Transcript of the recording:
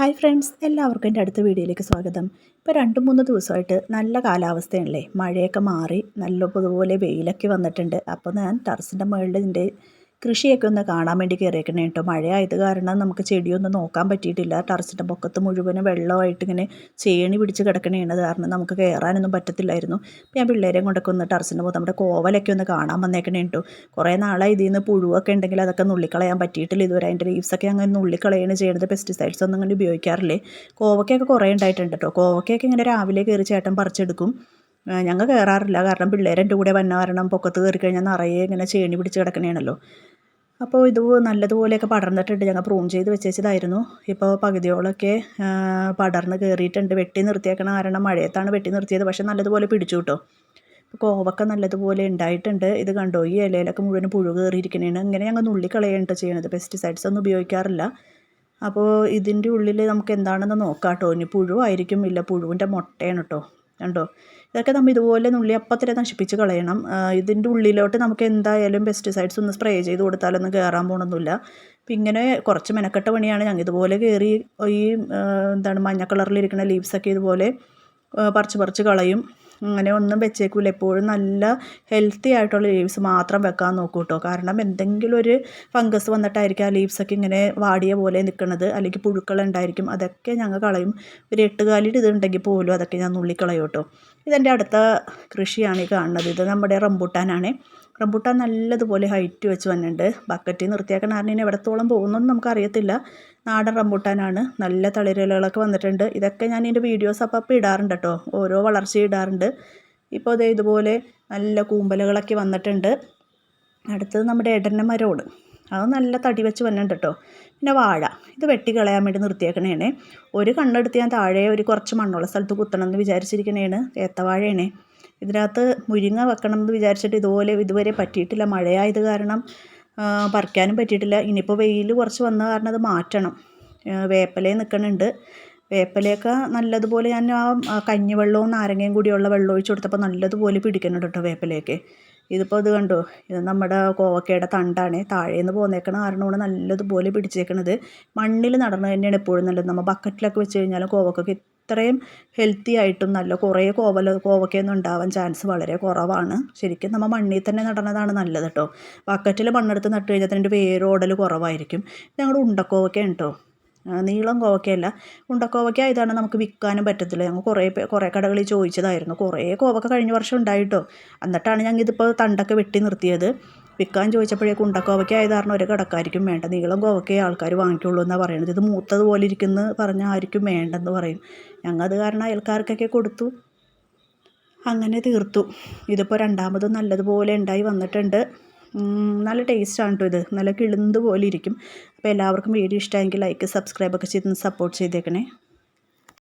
Hi friends എല്ലാവർക്കും എന്റെ അടുത്ത വീഡിയോയിലേക്ക് സ്വാഗതം. ഇപ്പോൾ രണ്ട് മൂന്ന് ദിവസമായിട്ട് നല്ല കാലാവസ്ഥയാണല്ലേ? മഴയൊക്കെ മാറി നല്ല പൊതുപോലെ വെയിലൊക്കെ വന്നിട്ടുണ്ട്. അപ്പോൾ ഞാൻ ടെറസിന്റെ മുകളിൽ ഇതിന്റെ കൃഷിയൊക്കെ ഒന്ന് കാണാൻ വേണ്ടി കയറിയേക്കണേ കേട്ടോ. മഴയായത് കാരണം നമുക്ക് ചെടിയൊന്നും നോക്കാൻ പറ്റിയിട്ടില്ല. ടെറസിന്റെ പൊക്കത്ത് മുഴുവനും വെള്ളമായിട്ട് ഇങ്ങനെ ചേണി പിടിച്ച് കിടക്കണേണ് കാരണം നമുക്ക് കയറാനൊന്നും പറ്റത്തില്ലായിരുന്നു. അപ്പോൾ ഞാൻ പിള്ളേരെയും കൊണ്ടൊക്കെ ഒന്ന് ടെറസിന്റെ പോകും നമ്മുടെ കോവലൊക്കെ ഒന്ന് കാണാൻ വന്നേക്കണേ കേട്ടോ. കുറേ നാളായി ഇതിൽ നിന്ന് പുഴുവൊക്കെ ഉണ്ടെങ്കിൽ അതൊക്കെ നുള്ളിക്കളയാൻ പറ്റിയിട്ടില്ല. ഇതുവരെ അതിന്റെ ലീവ്സൊക്കെ അങ്ങനെ നുള്ളിക്കളയാണ് ചെയ്യുന്നത് പെസ്റ്റിസൈഡ്സ് ഒന്നും അങ്ങനെ ഉപയോഗിക്കാറില്ലേ. കോവക്കയൊക്കെ കുറേ ഉണ്ടായിട്ടുണ്ട് കേട്ടോ. കോവക്കയൊക്കെ ഇങ്ങനെ രാവിലെ കയറി ചേട്ടൻ പറിച്ചെടുക്കും. ഞങ്ങൾ കയറാറില്ല കാരണം പിള്ളേരെന്റെ കൂടെ വന്ന കാരണം പൊക്കത്ത് കയറി കഴിഞ്ഞാൽ നിറയെ ഇങ്ങനെ ചേണി പിടിച്ച് കിടക്കണേണല്ലോ അപ്പോൾ ഇത് നല്ലതുപോലെയൊക്കെ പടർന്നിട്ടുണ്ട്. ഞങ്ങൾ പ്രൂൺ ചെയ്ത് വെച്ചതായിരുന്നു ഇപ്പോൾ പകുതിയോളൊക്കെ പടർന്ന് കയറിയിട്ടുണ്ട്. വെട്ടി നിർത്തിയേക്കണ കാരണം മഴയത്താണ് വെട്ടി നിർത്തിയത്. പക്ഷേ നല്ലതുപോലെ പിടിച്ചു കേട്ടോ. കോവക്ക നല്ലതുപോലെ ഉണ്ടായിട്ടുണ്ട്. ഇത് കണ്ടോ? ഈ ഇലയിലൊക്കെ മുഴുവൻ പുഴു കയറിയിരിക്കണേണ്. ഇങ്ങനെ ഞങ്ങൾ നുള്ളിക്കളയുണ്ട് ചെയ്യണത്. പെസ്റ്റിസൈഡ്സ് ഒന്നും ഉപയോഗിക്കാറില്ല. അപ്പോൾ ഇതിന്റെ ഉള്ളിൽ നമുക്ക് എന്താണെന്ന് നോക്കാം കേട്ടോ. ഇനി പുഴുവായിരിക്കും ഇല്ല പുഴുവിന്റെ മുട്ടയാണ് കേട്ടോ. കണ്ടോ? ഇതൊക്കെ നമ്മൾ ഇതുപോലെ നുള്ളി അപ്പത്തിനെ നശിപ്പിച്ച് കളയണം. ഇതിന്റെ ഉള്ളിലോട്ട് നമുക്ക് എന്തായാലും പെസ്റ്റിസൈഡ്സ് ഒന്ന് സ്പ്രേ ചെയ്ത് കൊടുത്താലൊന്നും കയറാൻ പോകണമെന്നില്ല അപ്പം ഇങ്ങനെ കുറച്ച് മെനക്കെട്ട പണിയാണ്. ഞങ്ങൾ ഇതുപോലെ കയറി ഈ എന്താണ് മഞ്ഞ കളറിലിരിക്കുന്ന ലീവ്സൊക്കെ ഇതുപോലെ പറിച്ച് പറിച്ച് കളയും. അങ്ങനെ ഒന്നും വെച്ചേക്കില്ല എപ്പോഴും നല്ല ഹെൽത്തി ആയിട്ടുള്ള ലീവ്സ് മാത്രം വെക്കാൻ നോക്കൂ കേട്ടോ കാരണം എന്തെങ്കിലും ഒരു ഫംഗസ് വന്നിട്ടായിരിക്കും ആ ലീവ്സൊക്കെ ഇങ്ങനെ വാടിയ പോലെ നിൽക്കുന്നത് അല്ലെങ്കിൽ പുഴുക്കളുണ്ടായിരിക്കും അതൊക്കെ ഞങ്ങൾ കളയും. ഒരു എട്ടുകാലിയുടെ ഇതുണ്ടെങ്കിൽ പോലും അതൊക്കെ ഞാൻ നുള്ളിക്കളയും കേട്ടോ ഇതെന്റെ അടുത്ത കൃഷിയാണ് ഈ കാണുന്നത്. ഇത് നമ്മുടെ റംബൂട്ടാനാണ്. റംബൂട്ടാൻ നല്ലതുപോലെ ഹൈറ്റ് വെച്ച് വന്നിട്ടുണ്ട്. ബക്കറ്റിൽ നിന്ന് വൃത്തിയാക്കാൻ കാരണം എവിടത്തോളം പോകുന്നൊന്നും നമുക്കറിയത്തില്ല. നാടൻ റംബൂട്ടാനാണ്. നല്ല തളിരലകളൊക്കെ വന്നിട്ടുണ്ട്. ഇതൊക്കെ ഞാൻ ഇതിന്റെ വീഡിയോസ് അപ്പം അപ്പം ഇടാറുണ്ട് കേട്ടോ. ഓരോ വളർച്ച ഇടാറുണ്ട്. ഇപ്പോൾ അതേ ഇതുപോലെ നല്ല കൂമ്പലുകളൊക്കെ വന്നിട്ടുണ്ട്. അടുത്തത് നമ്മുടെ എടന്ന മരമാണ് അത് നല്ല തടി വെച്ച് വന്നിട്ടുണ്ട് കേട്ടോ. പിന്നെ വാഴ. ഇത് വെട്ടി കളയാൻ വേണ്ടി നിർത്തിയേക്കണേണ്. ഒരു കണ്ണെടുത്ത് ഞാൻ താഴെ ഒരു കുറച്ച് മണ്ണുള്ള സ്ഥലത്ത് കുത്തണം എന്ന് വിചാരിച്ചിരിക്കണേണ്. ഏത്തവാഴയാണ് ഇതിനകത്ത് മുരിങ്ങ വെക്കണം എന്ന് വിചാരിച്ചിട്ട് ഇതുപോലെ ഇതുവരെ പറ്റിയിട്ടില്ല. മഴയായത് കാരണം പറിക്കാനും പറ്റിയിട്ടില്ല. ഇനിയിപ്പോൾ വെയിൽ കുറച്ച് വന്ന കാരണം അത് മാറ്റണം. വേപ്പിലയും നിൽക്കണുണ്ട് വേപ്പിലയൊക്കെ നല്ലതുപോലെ ഞാൻ ആ കഞ്ഞിവെള്ളവും നാരങ്ങയും കൂടിയുള്ള വെള്ളം ഒഴിച്ച് കൊടുത്തപ്പോൾ നല്ലതുപോലെ പിടിക്കുന്നുണ്ട് കേട്ടോ വേപ്പിലയൊക്കെ. ഇതിപ്പോൾ ഇത് കണ്ടോ? ഇത് നമ്മുടെ കോവക്കയുടെ തണ്ടാണ്. താഴേന്ന് പോന്നേക്കണ കാരണമാണ് നല്ലതുപോലെ പിടിച്ചേക്കണത് മണ്ണിൽ നടന്നു തന്നെയാണ് എപ്പോഴും നല്ലത്. നമ്മൾ ബക്കറ്റിലൊക്കെ വെച്ച് കഴിഞ്ഞാൽ കോവക്കൊക്കെ ഇത്രയും ഹെൽത്തി ആയിട്ടും നല്ല കുറേ കോവല കോവക്കയൊന്നും ഉണ്ടാവാൻ ചാൻസ് വളരെ കുറവാണ്. ശരിക്കും നമ്മൾ മണ്ണിൽ തന്നെ നടണതാണ് നല്ലത് കേട്ടോ ബക്കറ്റിൽ മണ്ണെടുത്ത് നട്ട് കഴിഞ്ഞാൽ തന്നെ വേരോടൽ കുറവായിരിക്കും. ഞങ്ങളുടെ ഉണ്ടക്കോവക്കയാണ് കേട്ടോ നീളം കോവക്കയല്ല. ഉണ്ടക്കോവക്ക ഇതാണ് നമുക്ക് വിൽക്കാനും പറ്റത്തില്ല. ഞങ്ങൾ കുറേ കുറേ കടകളിൽ ചോദിച്ചതായിരുന്നു. കുറേ കോവക്ക കഴിഞ്ഞ വർഷം ഉണ്ടായിട്ടോ. എന്നിട്ടാണ് ഞങ്ങൾ ഇതിപ്പോൾ തണ്ടൊക്കെ വെട്ടി നിർത്തിയത്. വിൽക്കാൻ ചോദിച്ചപ്പോഴേക്കും ഉണ്ടക്കോവയ്ക്ക ആയത് കാരണം ഒരു കടക്കായിരിക്കും വേണ്ട. നീളം കോവയ്ക്കേ ആൾക്കാർ വാങ്ങിക്കുള്ളൂ എന്നാണ് പറയുന്നത്. ഇത് മൂത്തത് പോലെ ഇരിക്കുന്നു പറഞ്ഞ ആയിരിക്കും വേണ്ടെന്ന് പറയും. ഞങ്ങൾ അത് കാരണം അയൽക്കാർക്കൊക്കെ കൊടുത്തു. അങ്ങനെ തീർത്തു. ഇതിപ്പോൾ രണ്ടാമതും നല്ലതുപോലെ ഉണ്ടായി വന്നിട്ടുണ്ട്. നല്ല ടേസ്റ്റാണ് കേട്ടോ ഇത്. നല്ല കിളുന്ത് പോലെ ഇരിക്കും. അപ്പോൾ എല്ലാവർക്കും വീഡിയോ ഇഷ്ടമായെങ്കിൽ ലൈക്ക് സബ്സ്ക്രൈബ് ഒക്കെ ചെയ്ത് സപ്പോർട്ട് ചെയ്തേക്കണേ.